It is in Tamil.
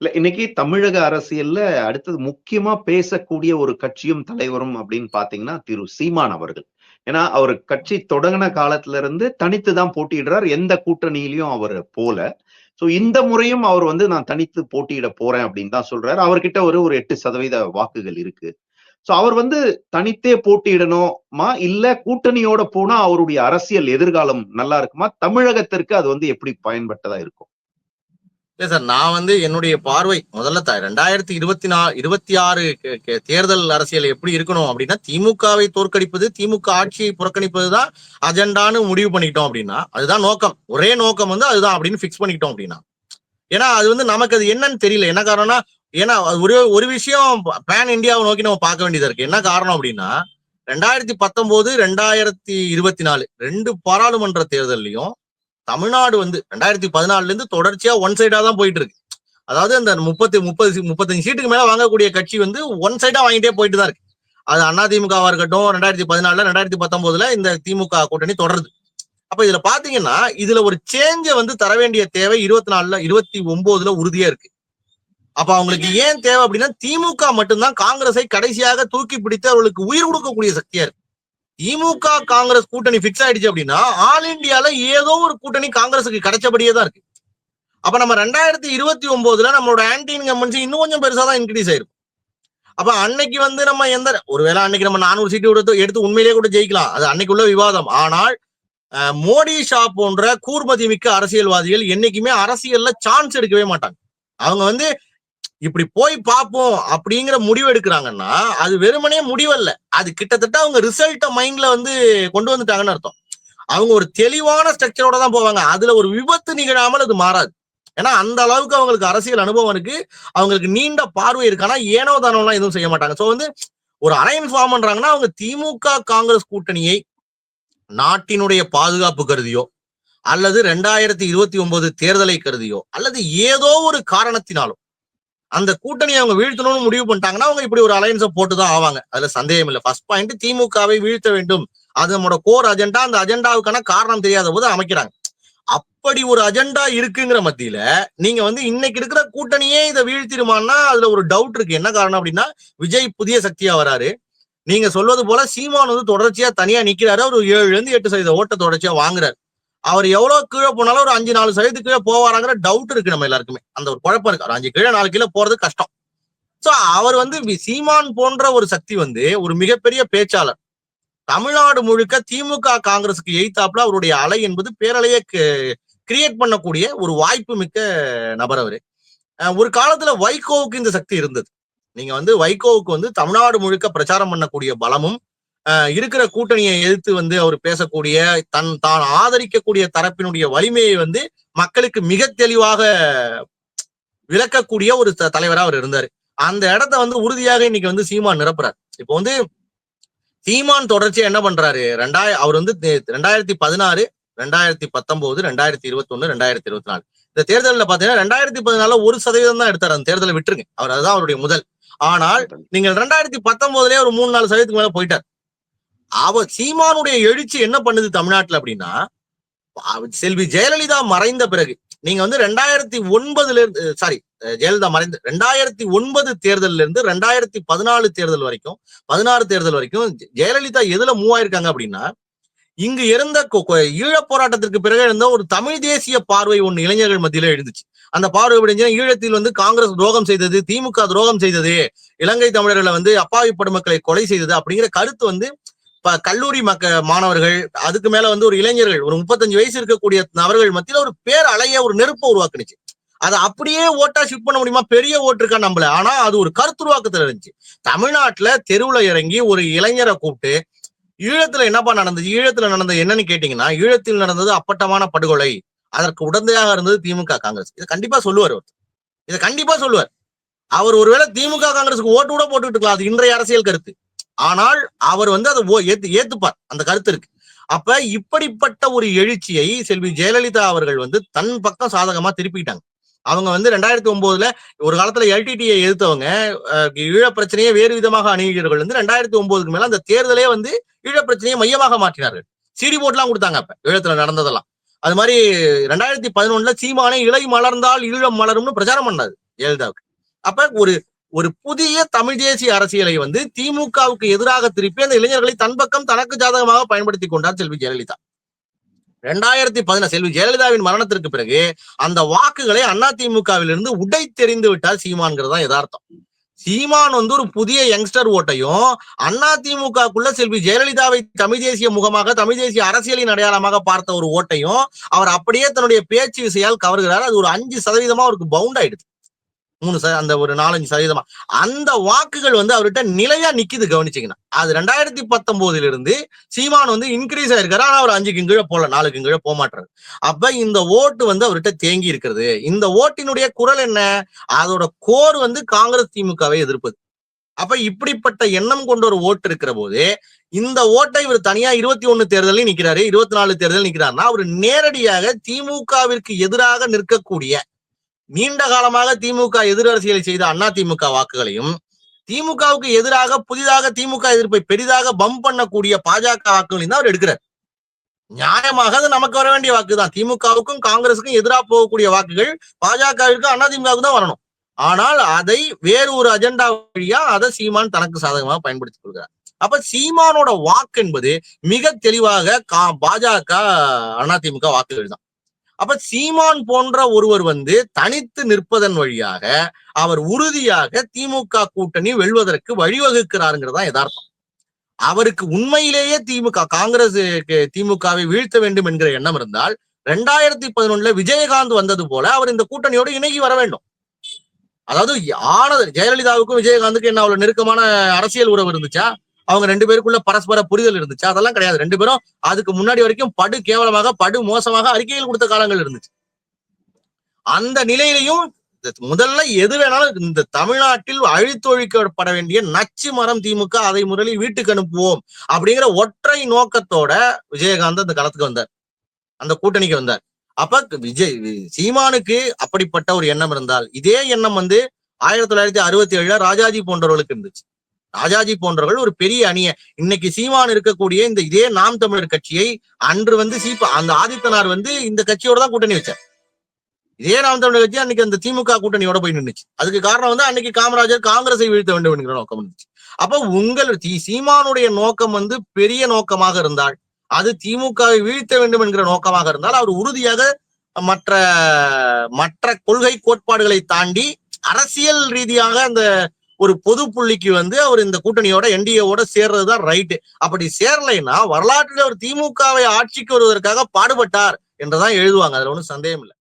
இல்ல இன்னைக்கு தமிழக அரசியல்ல அடுத்தது முக்கியமா பேசக்கூடிய ஒரு கட்சியும் தலைவரும் அப்படின்னு பாத்தீங்கன்னா திரு சீமான் அவர்கள். ஏன்னா அவர் கட்சி தொடங்கின காலத்துல இருந்து தனித்து தான் போட்டியிடுறார். எந்த கூட்டணியிலையும் அவர் போல. சோ இந்த முறையும் அவர் வந்து நான் தனித்து போட்டியிட போறேன் அப்படின்னு தான் சொல்றாரு. அவர்கிட்ட ஒரு ஒரு எட்டு சதவீத வாக்குகள் இருக்கு. சோ அவர் வந்து தனித்தே போட்டியிடணுமா? இல்ல கூட்டணியோட போனா அவருடைய அரசியல் எதிர்காலம் நல்லா இருக்குமா? தமிழகத்திற்கு அது வந்து எப்படி பயன்பட்டதா இருக்கும்? இல்ல சார் நான் வந்து என்னுடைய பார்வை முதல்ல ரெண்டாயிரத்தி இருபத்தி நா இருபத்தி ஆறு தேர்தல் அரசியல் எப்படி இருக்கணும் அப்படின்னா திமுகவை தோற்கடிப்பது திமுக ஆட்சியை புறக்கணிப்பது தான் அஜெண்டான்னு முடிவு பண்ணிக்கிட்டோம் அப்படின்னா அதுதான் நோக்கம். ஒரே நோக்கம் வந்து அதுதான் அப்படின்னு ஃபிக்ஸ் பண்ணிக்கிட்டோம் அப்படின்னா. ஏன்னா அது வந்து நமக்கு அது என்னன்னு தெரியல. என்ன காரணம்னா ஏன்னா அது ஒரு ஒரு விஷயம் பேன் இந்தியாவை நோக்கி நம்ம பார்க்க வேண்டியதா இருக்கு. என்ன காரணம் அப்படின்னா ரெண்டாயிரத்தி பத்தொன்பது ரெண்டாயிரத்தி இருபத்தி நாலு ரெண்டு பாராளுமன்ற தேர்தல்லையும் தமிழ்நாடு வந்து ரெண்டாயிரத்தி பதினாலுல இருந்து தொடர்ச்சியா ஒன் சைடா தான் போயிட்டு இருக்கு அதாவது அந்த முப்பத்தி முப்பது முப்பத்தஞ்சு சீட்டுக்கு மேல வாங்கக்கூடிய கட்சி வந்து ஒன் சைடா வாங்கிட்டே போயிட்டு தான் இருக்கு. அது அண்ணா இருக்கட்டும் ரெண்டாயிரத்தி பதினாலுல ரெண்டாயிரத்தி பத்தொன்பதுல இந்த திமுக கூட்டணி தொடருது. அப்ப இதுல பாத்தீங்கன்னா இதுல ஒரு சேஞ்சை வந்து தர வேண்டிய தேவை இருபத்தி நாலுல இருபத்தி ஒன்பதுல உறுதியா இருக்கு. அப்ப அவங்களுக்கு ஏன் தேவை அப்படின்னா திமுக மட்டும்தான் காங்கிரஸை கடைசியாக தூக்கி பிடித்து அவர்களுக்கு உயிர் கொடுக்கக்கூடிய சக்தியா இருக்கு. திமுக காங்கிரஸ் கூட்டணி பிக்ஸ் ஆயிடுச்சு அப்படின்னா ஆல் இந்தியால ஏதோ ஒரு கூட்டணி காங்கிரஸுக்கு கிடைச்சபடியே தான் இருக்கு. அப்ப நம்ம ரெண்டாயிரத்தி இருபத்தி ஒன்பதுல நம்மளோட ஆன்டி இன்கம்பன்சி இன்னும் கொஞ்சம் பெருசா தான் இன்க்ரீஸ் ஆயிருக்கும் அப்ப அன்னைக்கு வந்து நம்ம எந்த ஒருவேளை அன்னைக்கு நம்ம நானூறு சீட்டு எடுத்து எடுத்து உண்மையிலேயே கூட ஜெயிக்கலாம். அது அன்னைக்குள்ள விவாதம். ஆனால் மோடி ஷா போன்ற கூர்மதி மிக்க அரசியல்வாதிகள் என்னைக்குமே அரசியல்ல சான்ஸ் எடுக்கவே மாட்டாங்க. அவங்க வந்து இப்படி போய் பார்ப்போம் அப்படிங்கிற முடிவு எடுக்கிறாங்கன்னா அது வெறுமனே முடிவல்ல. அது கிட்டத்தட்ட அவங்க ரிசல்ட்டை மைண்ட்ல வந்து கொண்டு வந்துட்டாங்கன்னு அர்த்தம். அவங்க ஒரு தெளிவான ஸ்ட்ரக்சரோட தான் போவாங்க. அதுல ஒரு விபத்து நிகழாமல் அது மாறாது. ஏன்னா அந்த அளவுக்கு அவங்களுக்கு அரசியல் அனுபவம் இருக்கு. அவங்களுக்கு நீண்ட பார்வை இருக்கானா ஏனோ தானோலாம் எதுவும் செய்ய மாட்டாங்க. ஸோ வந்து ஒரு அலையன்ஸ் ஃபார்ம் பண்றாங்கன்னா அவங்க திமுக காங்கிரஸ் கூட்டணியை நாட்டினுடைய பாதுகாப்பு கருதியோ அல்லது ரெண்டாயிரத்தி இருபத்தி ஒன்பது தேர்தலை கருதியோ அல்லது ஏதோ ஒரு காரணத்தினாலும் அந்த கூட்டணியை அவங்க வீழ்த்தணும்னு முடிவு பண்ணிட்டாங்கன்னா அவங்க இப்படி ஒரு அலையன்ஸை போட்டுதான் ஆவாங்க. அதுல சந்தேகம் இல்லை. ஃபர்ஸ்ட் பாயிண்ட் திமுகவை வீழ்த்த வேண்டும். அது நம்மளோட கோர் அஜெண்டா அந்த அஜெண்டாவுக்கான காரணம் தெரியாத போது அமைக்கிறாங்க. அப்படி ஒரு அஜெண்டா இருக்குங்கிற மத்தியில நீங்க வந்து இன்னைக்கு இருக்கிற கூட்டணியே இதை வீழ்த்திடுமான்னா அதுல ஒரு டவுட் இருக்கு. என்ன காரணம் அப்படின்னா விஜய் புதிய சக்தியா வராரு. நீங்க சொல்வது போல சீமான் வந்து தொடர்ச்சியா தனியா நிக்கிறாரு. அவர் ஒரு ஏழுல இருந்து எட்டு சதவீத ஓட்ட தொடர்ச்சியா வாங்குறாரு. அவர் எவ்வளவு கீழே போனாலும் ஒரு அஞ்சு நாலு சதவீதத்து கீழே போவாராங்கிற டவுட் இருக்கு நம்ம எல்லாருக்குமே. அந்த ஒரு குழப்பம் இருக்கு. ஒரு அஞ்சு கீழே நாலு கீழே போறது கஷ்டம். சோ அவர் வந்து சீமான் போன்ற ஒரு சக்தி வந்து ஒரு மிகப்பெரிய பேச்சாளர். தமிழ்நாடு முழுக்க திமுக காங்கிரஸுக்கு எய்த்தாப்புல அவருடைய அலை என்பது பேரலையை கிரியேட் பண்ணக்கூடிய ஒரு வாய்ப்பு மிக்க நபர் அவரு. ஒரு காலத்துல வைகோவுக்கு இந்த சக்தி இருந்தது. நீங்க வந்து வைகோவுக்கு வந்து தமிழ்நாடு முழுக்க பிரச்சாரம் பண்ணக்கூடிய பலமும் இருக்கிற கூட்டணியை எதிர்த்து வந்து அவர் பேசக்கூடிய தன் தான் ஆதரிக்கக்கூடிய தரப்பினுடைய வலிமையை வந்து மக்களுக்கு மிக தெளிவாக விளக்கக்கூடிய ஒரு தலைவரா அவர் இருந்தாரு. அந்த இடத்த வந்து உறுதியாக இன்னைக்கு வந்து சீமான் நிரப்புறாரு. இப்போ வந்து சீமான் தொடர்ச்சியா என்ன பண்றாரு? ரெண்டாய அவர் வந்து ரெண்டாயிரத்தி பதினாறு ரெண்டாயிரத்தி பத்தொன்பது ரெண்டாயிரத்தி இருபத்தி ஒண்ணு ரெண்டாயிரத்தி இருபத்தி நாலு. இந்த தேர்தலில் பாத்தீங்கன்னா ரெண்டாயிரத்தி பதினாலுல ஒரு சதவீதம் தான் எடுத்தார். அந்த தேர்தலை விட்டுருங்க. அவர் அதுதான் அவருடைய முதல். ஆனால் நீங்கள் ரெண்டாயிரத்தி பத்தொன்பதுலயே ஒரு மூணு நாலு சதவீதத்துக்கு மேல போயிட்டார். அவர் சீமானுடைய எழுச்சி என்ன பண்ணுது தமிழ்நாட்டுல அப்படின்னா செல்வி ஜெயலலிதா மறைந்த பிறகு நீங்க வந்து ரெண்டாயிரத்தி ஒன்பதுல இருந்து சாரி ஜெயலலிதா மறைந்த ரெண்டாயிரத்தி ஒன்பது தேர்தல்ல இருந்து ரெண்டாயிரத்தி பதினாலு தேர்தல் வரைக்கும் பதினாறு தேர்தல் வரைக்கும் ஜெயலலிதா எதுல மூவ் ஆயிருக்காங்க அப்படின்னா இங்கு இருந்த கொ- ஈழப் போராட்டத்திற்கு பிறகு இருந்த ஒரு தமிழ் தேசிய பார்வை ஒண்ணு இளைஞர்கள் மத்தியில எழுந்துச்சு. அந்த பார்வை அப்படின்னா ஈழத்தில் வந்து காங்கிரஸ் துரோகம் செய்தது திமுக துரோகம் செய்தது இலங்கை தமிழர்களை வந்து அப்பாவி படுமக்களை கொலை செய்தது அப்படிங்கிற கருத்து வந்து கல்லூரி மக்க மாணவர்கள் அதுக்கு மேல வந்து ஒரு இளைஞர்கள் ஒரு முப்பத்தஞ்சு வயசு இருக்கக்கூடிய நபர்கள் மத்தியில ஒரு பேர் அலைய ஒரு நெருப்பை உருவாக்குனுச்சு. அதை அப்படியே ஓட்டா ஷிஃப்ட் பண்ண முடியுமா? பெரிய ஓட்டு இருக்கா? நம்மள ஆனா அது ஒரு கருத்துருவாக்கத்துல இருந்துச்சு. தமிழ்நாட்டுல தெருவுல இறங்கி ஒரு இளைஞரை கூப்பிட்டு ஈழத்துல என்னப்பா நடந்தது? ஈழத்துல நடந்தது என்னன்னு கேட்டீங்கன்னா ஈழத்தில் நடந்தது அப்பட்டமான படுகொலை. அதற்கு உடந்தையாக இருந்தது திமுக காங்கிரஸ். இதை கண்டிப்பா சொல்லுவார் அவர். இதை கண்டிப்பா சொல்லுவார். அவர் ஒருவேளை திமுக காங்கிரஸுக்கு ஓட்டு கூட போட்டுட்டு இருக்கலாம். அது இன்றைய அரசியல் கருத்து. ஆனால் அவர் வந்து அதை ஏத்து ஏத்துப்பார். அந்த கருத்து இருக்கு. அப்ப இப்படிப்பட்ட ஒரு எழுச்சியை செல்வி ஜெயலலிதா அவர்கள் வந்து தன் பக்கம் சாதகமா திருப்பிட்டாங்க அவங்க வந்து ரெண்டாயிரத்தி ஒன்பதுல ஒரு காலத்துல எல்டிடியை எதிர்த்தவங்க அஹ், ஈழ பிரச்சனையை வேறு விதமாக அணுகியவர்கள் வந்து ரெண்டாயிரத்தி ஒன்பதுக்கு மேல அந்த தேர்தலே வந்து ஈழ பிரச்சனையை மையமாக மாற்றினார்கள். சிடி போட்லாம் கொடுத்தாங்க அப்ப ஈழத்துல நடந்ததெல்லாம். அது மாதிரி ரெண்டாயிரத்தி பதினொன்னுல சீமானே இலை மலர்ந்தால் ஈழம் மலரும்னு பிரச்சாரம் பண்ணாது ஜெயலலிதாவுக்கு. அப்ப ஒரு ஒரு புதிய தமிழ் தேசிய அரசியலை வந்து திமுகவுக்கு எதிராக திருப்பி அந்த இளைஞர்களை தன் பக்கம் தனக்கு ஜாதகமாக பயன்படுத்தி கொண்டார் செல்வி ஜெயலலிதா. ரெண்டாயிரத்தி பதினாறு செல்வி ஜெயலலிதாவின் மரணத்திற்கு பிறகு அந்த வாக்குகளை அண்ணா திமுகவிலிருந்து உடை தெரிந்து விட்டார் சீமான்கிறது தான் யதார்த்தம். சீமான் வந்து ஒரு புதிய யங்ஸ்டர் ஓட்டையும் அண்ணா திமுகக்குள்ள செல்வி ஜெயலலிதாவை தமிழ் தேசிய முகமாக தமிழ் தேசிய அரசியலின் அடையாளமாக பார்த்த ஒரு ஓட்டையும் அவர் அப்படியே தன்னுடைய பேச்சு விசையால் கவர்கிறார். அது ஒரு அஞ்சு சதவீதமா அவருக்கு பவுண்ட் ஆயிடுது. மூணு சத அந்த ஒரு நாலஞ்சு சதவீதமா. அந்த வாக்குகள் வந்து அவர்கிட்ட நிலையா நிக்குது கவனிச்சீங்கன்னா. அது ரெண்டாயிரத்தி பத்தொன்பதுல இருந்து சீமான் வந்து இன்க்ரீஸ் ஆயிருக்காரு. ஆனா அவர் அஞ்சுக்கு கீழே போல நாலுக்கு கீழே போக மாட்டாரு. அப்ப இந்த ஓட்டு வந்து அவர்கிட்ட தேங்கி இருக்கிறது. இந்த ஓட்டினுடைய குரல் என்ன? அதோட கோர் வந்து காங்கிரஸ் திமுகவை எதிர்ப்பது. அப்ப இப்படிப்பட்ட எண்ணம் கொண்ட ஒரு ஓட்டு இருக்கிற போது இந்த ஓட்டை இவர் தனியா இருபத்தி ஒண்ணு தேர்தலையும் நிக்கிறாரு. இருபத்தி நாலு தேர்தல் நிக்கிறாருன்னா அவர் நேரடியாக திமுகவிற்கு எதிராக நிற்கக்கூடிய நீண்ட காலமாக திமுக எதிரரசியலை செய்த அண்ணா திமுக வாக்குகளையும் திமுகவுக்கு எதிராக புதிதாக திமுக எதிர்ப்பை பெரிதாக பம்ப் பண்ணக்கூடிய பாஜக வாக்குகளையும் தான் அவர் எடுக்கிறார். நியாயமாக அது நமக்கு வர வேண்டிய வாக்கு தான் திமுகவுக்கும் காங்கிரஸுக்கும் எதிராக போகக்கூடிய வாக்குகள் பாஜகவிற்கும் அண்ணா திமுகவுக்கு தான் வரணும். ஆனால் அதை வேறு ஒரு அஜெண்டா வழியா அதை சீமான் தனக்கு சாதகமாக பயன்படுத்திக் கொள்கிறார். அப்ப சீமானோட வாக்கு என்பது மிக தெளிவாக கா- பாஜக அதிமுக வாக்குகள் தான். அப்ப சீமான் போன்ற ஒருவர் வந்து தனித்து நிற்பதன் வழியாக அவர் உறுதியாக திமுக கூட்டணி வெல்வதற்கு வழிவகுக்கிறாருங்கிறதா யதார்த்தம். அவருக்கு உண்மையிலேயே திமுக காங்கிரஸ் திமுகவை வீழ்த்த வேண்டும் என்கிற எண்ணம் இருந்தால் ரெண்டாயிரத்தி பதினொன்னுல விஜயகாந்த் வந்தது போல அவர் இந்த கூட்டணியோடு இணங்கி வர வேண்டும். அதாவது ஆனது ஜெயலலிதாவுக்கும் விஜயகாந்துக்கும் என்ன அவ்வளவு நெருக்கமான அரசியல் உறவு இருந்துச்சா? அவங்க ரெண்டு பேருக்குள்ள பரஸ்பர புரிதல் இருந்துச்சு. அதெல்லாம் கிடையாது. ரெண்டு பேரும் அதுக்கு முன்னாடி வரைக்கும் படு கேவலமாக படு மோசமாக அறிக்கைகள் கொடுத்த காலங்கள் இருந்துச்சு. அந்த நிலையிலையும் முதல்ல எது வேணாலும் இந்த தமிழ்நாட்டில் அழித்தொழிக்கப்பட வேண்டிய நச்சு மரம் திமுக அதை முதலில் வீட்டுக்கு அனுப்புவோம் அப்படிங்கிற ஒற்றை நோக்கத்தோட விஜயகாந்த் அந்த களத்துக்கு வந்தார். அந்த கூட்டணிக்கு வந்தார். அப்ப விஜய் சீமானுக்கு அப்படிப்பட்ட ஒரு எண்ணம் இருந்தால் இதே எண்ணம் வந்து ஆயிரத்தி தொள்ளாயிரத்தி அறுபத்தி ஏழுல ராஜாஜி போன்றவர்களுக்கு இருந்துச்சு. ராஜாஜி போன்றவர்கள் ஒரு பெரிய அணிய. இன்னைக்கு சீமான் இருக்கக்கூடிய இந்த இதே நாம் தமிழர் கட்சியை அன்று வந்து சீப்பா அந்த ஆதித்தனார் வந்து இந்த கட்சியோட தான் கூட்டணி வச்சார். இதே நாம் தமிழர் கட்சி அன்னைக்கு அந்த திமுக கூட்டணியோட போய் நின்றுச்சு அதுக்கு காரணம் வந்து அன்னைக்கு காமராஜர் காங்கிரஸை வீழ்த்த வேண்டும் என்கிற நோக்கம் இருந்துச்சு அப்ப உங்கள் சீமானுடைய நோக்கம் வந்து பெரிய நோக்கமாக இருந்தால் அது திமுகவை வீழ்த்த வேண்டும் என்கிற நோக்கமாக இருந்தால் அவர் உறுதியாக மற்ற மற்ற கொள்கை கோட்பாடுகளை தாண்டி அரசியல் ரீதியாக அந்த ஒரு பொது புள்ளிக்கு வந்து அவர் இந்த கூட்டணியோட என்டிஏவோட சேர்றதுதான் ரைட்டு அப்படி சேரலைன்னா வரலாற்றில் அவர் திமுகவை ஆட்சிக்கு வருவதற்காக பாடுபட்டார் என்றுதான் எழுதுவாங்க. அதுல ஒன்றும் சந்தேகம் இல்லை.